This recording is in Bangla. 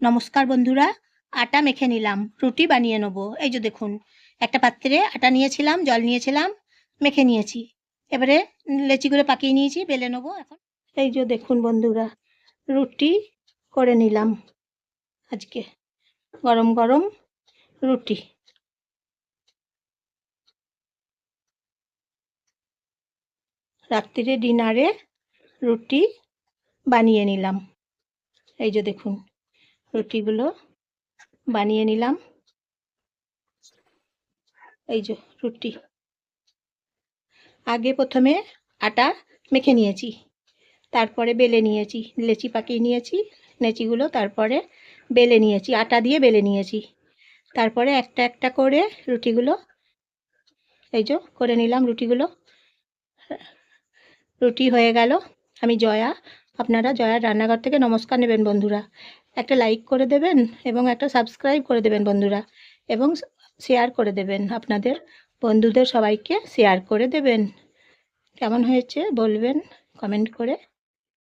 নমস্কার বন্ধুরা, আটা মেখে নিলাম, রুটি বানিয়ে নেব। এই যে দেখুন, একটা পাত্রে আটা নিয়েছিলাম, জল নিয়েছিলাম, মেখে নিয়েছি। এবারে লেচি করে পাকিয়ে নিয়েছি, বেলে নেব এখন। এই যে দেখুন বন্ধুরা, রুটি করে নিলাম আজকে, গরম গরম রুটি। রাত্রিরে ডিনারে রুটি বানিয়ে নিলাম। এই যে দেখুন রুটিগুলো বানিয়ে নিলাম। এই যে রুটি। আগে প্রথমে আটা মেখে নিয়েছি, তারপরে বেলে নিয়েছি, লেচি পাকিয়ে নিয়েছি, লেচিগুলো তারপরে বেলে নিয়েছি, আটা দিয়ে বেলে নিয়েছি। তারপরে একটা একটা করে রুটিগুলো, এই যে করে নিলাম রুটিগুলো। রুটি হয়ে গেল, আমি জয়া আপনারা জয়ার রান্নাঘর থেকে নমস্কার নেবেন বন্ধুরা। একটা লাইক করে দেবেন এবং একটা সাবস্ক্রাইব করে দেবেন বন্ধুরা এবং শেয়ার করে দেবেন। আপনাদের বন্ধুদের সবাইকে শেয়ার করে দেবেন। কেমন হয়েছে বলবেন কমেন্ট করে।